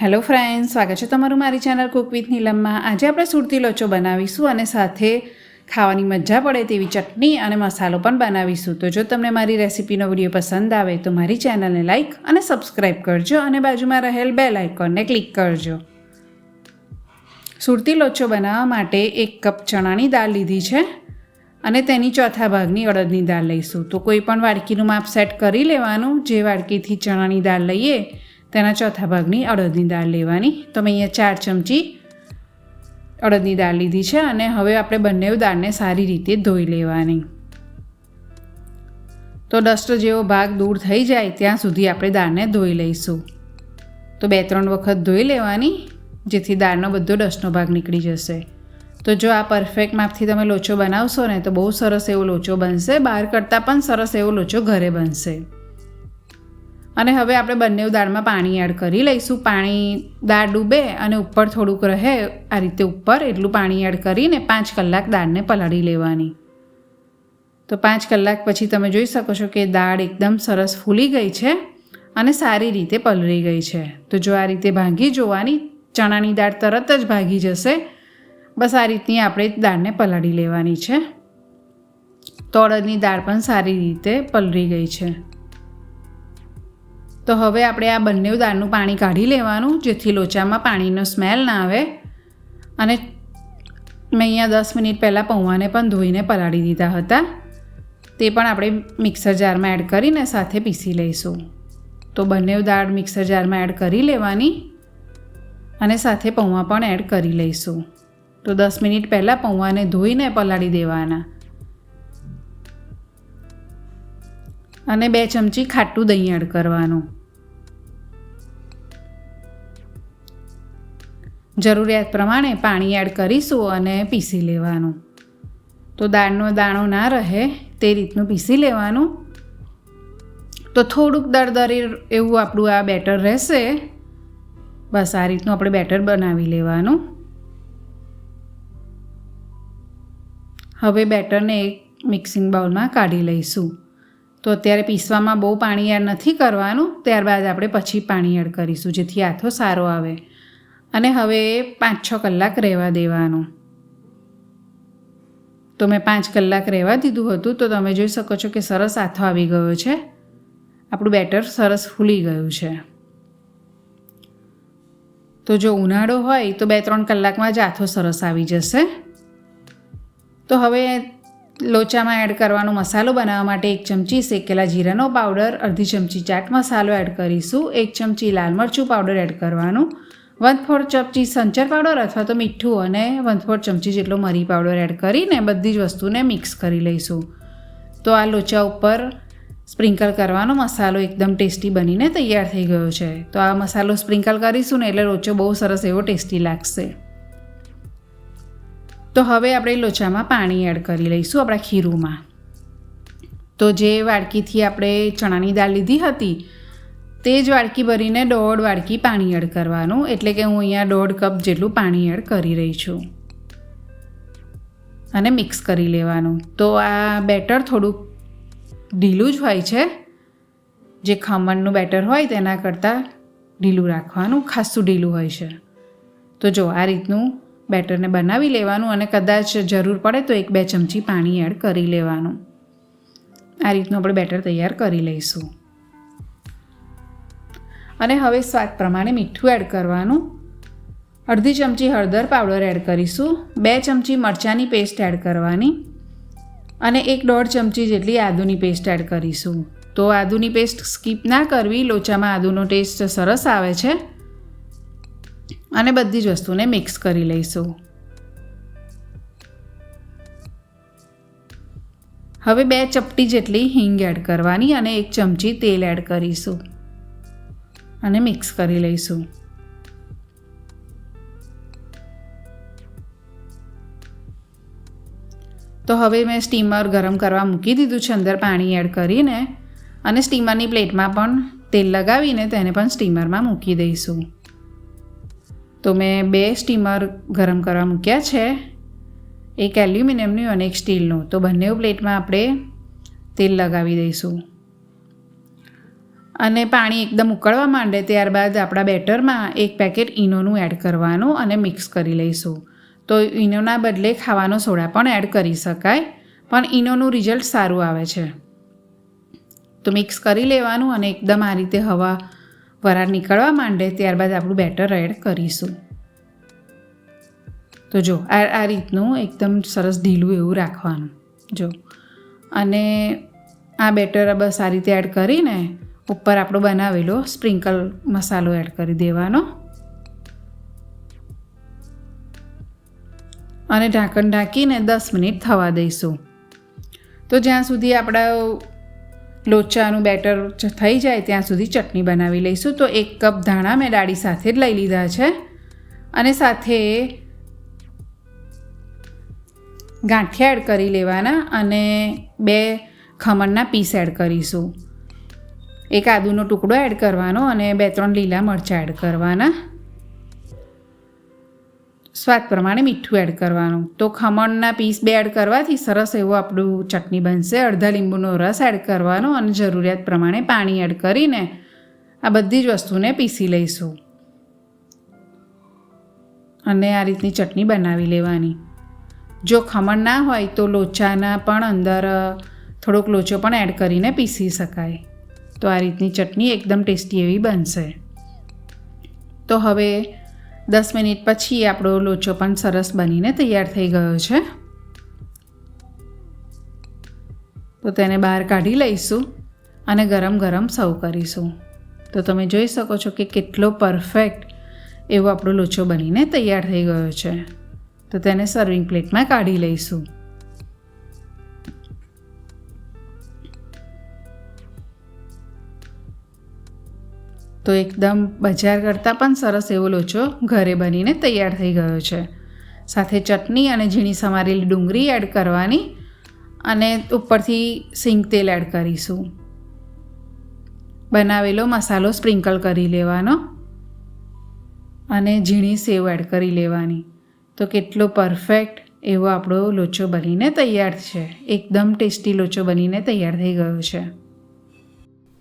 Hello friend સ્વાગત છે તમારું મારી ચેનલ કુક વિથ નીલમમાં. આજે આપણે સુરતી લોચો બનાવીશું અને સાથે ખાવાની મજા પડે તેવી ચટણી અને મસાલો પણ બનાવીશું. તો જો તમને મારી રેસિપીનો વીડિયો પસંદ આવે તો મારી ચેનલને લાઇક અને સબસ્ક્રાઈબ કરજો અને બાજુમાં રહેલ બેલ આઇકોનને ક્લિક કરજો. સુરતી લોચો બનાવવા માટે એક કપ ચણાની દાળ લીધી છે અને તેની ચોથા ભાગની અડદની દાળ લઈશું. તો કોઈ પણ વાડકીનું માપ સેટ કરી લેવાનું. જે વાડકીથી ચણાની દાળ લઈએ તેના ચોથા ભાગની અડદની દાળ લેવાની. તો મેં અહીંયા ચાર ચમચી અડદની દાળ લીધી છે અને હવે આપણે બંને દાળને સારી રીતે ધોઈ લેવાની. તો ડસ્ટ જેવો ભાગ દૂર થઈ જાય ત્યાં સુધી આપણે દાળને ધોઈ લઈશું. તો બે ત્રણ વખત ધોઈ લેવાની, જેથી દાળનો બધો ડસ્ટનો ભાગ નીકળી જશે. તો જો આ પરફેક્ટ માપથી તમે લોચો બનાવશો ને, તો બહુ સરસ એવો લોચો બનશે. બહાર કરતાં પણ સરસ એવો લોચો ઘરે બનશે. અને હવે આપણે બંને દાળમાં પાણી એડ કરી લઈશું. પાણી દાળ ડૂબે અને ઉપર થોડુંક રહે, આ રીતે ઉપર એટલું પાણી એડ કરીને પાંચ કલાક દાળને પલાળી લેવાની. તો પાંચ કલાક પછી તમે જોઈ શકો છો કે દાળ એકદમ સરસ ફૂલી ગઈ છે અને સારી રીતે પલળી ગઈ છે. તો જો આ રીતે ભાંગી જોવાની, ચણાની દાળ તરત જ ભાગી જશે. બસ આ રીતની આપણે દાળને પલાળી લેવાની છે. તો દાળ પણ સારી રીતે પલળી ગઈ છે. તો હવે આપણે આ બંને દાળનું પાણી કાઢી લેવાનું, જેથી લોચામાં પાણીનો સ્મેલ ના આવે. અને મેં અહીંયા દસ મિનિટ પહેલાં પૌવાને પણ ધોઈને પલાળી દીધા હતા. તે પણ આપણે મિક્સર જારમાં એડ કરીને સાથે પીસી લઈશું. તો બંને દાળ મિક્સર જારમાં એડ કરી લેવાની અને સાથે પૌવા પણ એડ કરી લઈશું. તો દસ મિનિટ પહેલાં પૌવાને ધોઈને પલાળી દેવાના. અને બે ચમચી ખાટું દહીં એડ કરવાનું. જરૂરિયાત પ્રમાણે પાણી એડ કરીશું અને પીસી લેવાનું. તો દાળનો દાણો ના રહે તે રીતનું પીસી લેવાનું. તો થોડુંક દરદરી એવું આપણું આ બેટર રહેશે. બસ આ રીતનું આપણે બેટર બનાવી લેવાનું. હવે બેટરને એક મિક્સિંગ બાઉલમાં કાઢી લઈશું. તો અત્યારે પીસવામાં બહુ પાણી એડ નથી કરવાનું. ત્યારબાદ આપણે પછી પાણી એડ કરીશું, જેથી આથો સારો આવે. અને હવે પાંચ છ કલાક રહેવા દેવાનું. તો મેં પાંચ કલાક રહેવા દીધું હતું, તો તમે જોઈ શકો છો કે સરસ આથો આવી ગયો છે. આપણું બેટર સરસ ફૂલી ગયું છે. તો જો ઉનાળો હોય, તો બે ત્રણ કલાકમાં જ આથો સરસ આવી જશે. તો હવે લોચામાં એડ કરવાનો મસાલો બનાવવા માટે એક ચમચી શેકેલા જીરાનો પાવડર, અડધી ચમચી ચાટ મસાલો એડ કરીશું, એક ચમચી લાલ મરચું પાવડર એડ કરવાનું વન ફોર ચમચી સંચર પાવડર અથવા તો મીઠું અને વન ફોર ચમચી જેટલો મરી પાવડર એડ કરીને બધી જ વસ્તુને મિક્સ કરી લઈશું. તો આ લોચા ઉપર સ્પ્રિંકલ કરવાનો મસાલો એકદમ ટેસ્ટી બનીને તૈયાર થઈ ગયો છે. તો આ મસાલો સ્પ્રિંકલ કરીશું ને એટલે લોચો બહુ સરસ એવો ટેસ્ટી લાગશે. તો હવે આપણે લોચામાં પાણી એડ કરી લઈશું આપણા ખીરુંમાં. તો જે વાડકીથી આપણે ચણાની દાળ લીધી હતી તે જ વાડકી ભરીને દોઢ વાડકી પાણી એડ કરવાનું. એટલે કે હું અહીંયા દોઢ કપ જેટલું પાણી એડ કરી રહી છું. અને મિક્સ કરી લેવાનું. તો આ બેટર થોડુંક ઢીલું જ હોય છે. જે ખમણનું બેટર હોય તેના કરતાં ઢીલું રાખવાનું. ખાસું ઢીલું હોય છે. તો જો આ રીતનું બેટરને બનાવી લેવાનું અને કદાચ જરૂર પડે તો એક બે ચમચી પાણી એડ કરી લેવાનું. આ રીતનું આપણે બેટર તૈયાર કરી લઈશું. અને હવે સ્વાદ પ્રમાણે મીઠું એડ કરવાનું. અડધી ચમચી હળદર પાવડર એડ કરીશું. બે ચમચી મરચાંની પેસ્ટ એડ કરવાની. અને એક દોઢ ચમચી જેટલી આદુની પેસ્ટ એડ કરીશું. તો આદુની પેસ્ટ સ્કીપ ના કરવી, લોચામાં આદુનો ટેસ્ટ સરસ આવે છે. અને બધી જ વસ્તુને મિક્સ કરી લઈશું. હવે બે ચપટી જેટલી હિંગ એડ કરવાની અને એક ચમચી તેલ એડ કરીશું. અને મિક્સ કરી લઈશું. તો હવે મેં સ્ટીમર ગરમ કરવા મૂકી દીધું છે, અંદર પાણી એડ કરીને અને સ્ટીમરની પ્લેટમાં પણ તેલ લગાવીને તેને પણ સ્ટીમરમાં મૂકી દઈશું. તો મેં બે સ્ટીમર ગરમ કરવા મૂક્યા છે, એક એલ્યુમિનિયમનું અને એક સ્ટીલનું. તો બંને પ્લેટમાં આપણે તેલ લગાવી દઈશું. અને પાણી એકદમ ઉકળવા માંડે ત્યારબાદ આપણા બેટરમાં એક પેકેટ ઈનોનું એડ કરવાનું અને મિક્સ કરી લઈશું. તો ઈનોના બદલે ખાવાનો સોડા પણ એડ કરી શકાય, પણ ઈનોનું રિઝલ્ટ સારું આવે છે. તો મિક્સ કરી લેવાનું અને એકદમ આ રીતે હવા વરાળ નીકળવા માંડે ત્યારબાદ આપણું બેટર એડ કરીશું. તો જો, આ આ રીતનું એકદમ સરસ ઢીલું એવું રાખવાનું. જો, અને આ બેટર બસ આ રીતે એડ કરીને ઉપર આપણો બનાવેલો સ્પ્રિંકલ મસાલો એડ કરી દેવાનો. અને ઢાંકણ ઢાંકીને દસ મિનિટ થવા દઈશું. તો જ્યાં સુધી આપણા લોચાનું બેટર થઈ જાય ત્યાં સુધી ચટણી બનાવી લઈશું. તો એક કપ ધાણા મેં ડાળી સાથે જ લઈ લીધા છે. અને સાથે ગાંઠિયા એડ કરી લેવાના અને બે ખમણના પીસ એડ કરીશું. એક આદુનો ટુકડો એડ કરવાનો અને બે, ત્રણ લીલા મરચાં એડ કરવાના. સ્વાદ પ્રમાણે મીઠું એડ કરવાનું. તો ખમણના પીસ બે એડ કરવાથી સરસ એવું આપણું ચટણી બનશે. અડધા લીંબુનો રસ એડ કરવાનો અને જરૂરિયાત પ્રમાણે પાણી એડ કરીને આ બધી જ વસ્તુને પીસી લઈશું. અને આ રીતની ચટણી બનાવી લેવાની. જો ખમણ ના હોય તો લોચાના પણ અંદર થોડોક લોચો પણ એડ કરીને પીસી શકાય. તો આ રીતની ચટણી એકદમ ટેસ્ટી એવી બનશે. તો હવે દસ મિનિટ પછી આપણો લોચો પણ સરસ બનીને તૈયાર થઈ ગયો છે. તો તેને બહાર કાઢી લઈશું અને ગરમ ગરમ સર્વ કરીશું. તો તમે જોઈ શકો છો કે કેટલો પરફેક્ટ એવો આપણો લોચો બનીને તૈયાર થઈ ગયો છે. તો તેને સર્વિંગ પ્લેટમાં કાઢી લઈશું. તો એકદમ બજાર કરતાં પણ સરસ એવો લોચો ઘરે બનીને તૈયાર થઈ ગયો છે. સાથે ચટણી અને ઝીણી સમારેલી ડુંગળી એડ કરવાની અને ઉપરથી સિંગ તેલ એડ કરીશું. બનાવેલો મસાલો સ્પ્રિંકલ કરી લેવાનો અને ઝીણી સેવ એડ કરી લેવાની. તો કેટલો પરફેક્ટ એવો આપણો લોચો બનીને તૈયાર છે. એકદમ ટેસ્ટી લોચો બનીને તૈયાર થઈ ગયો છે.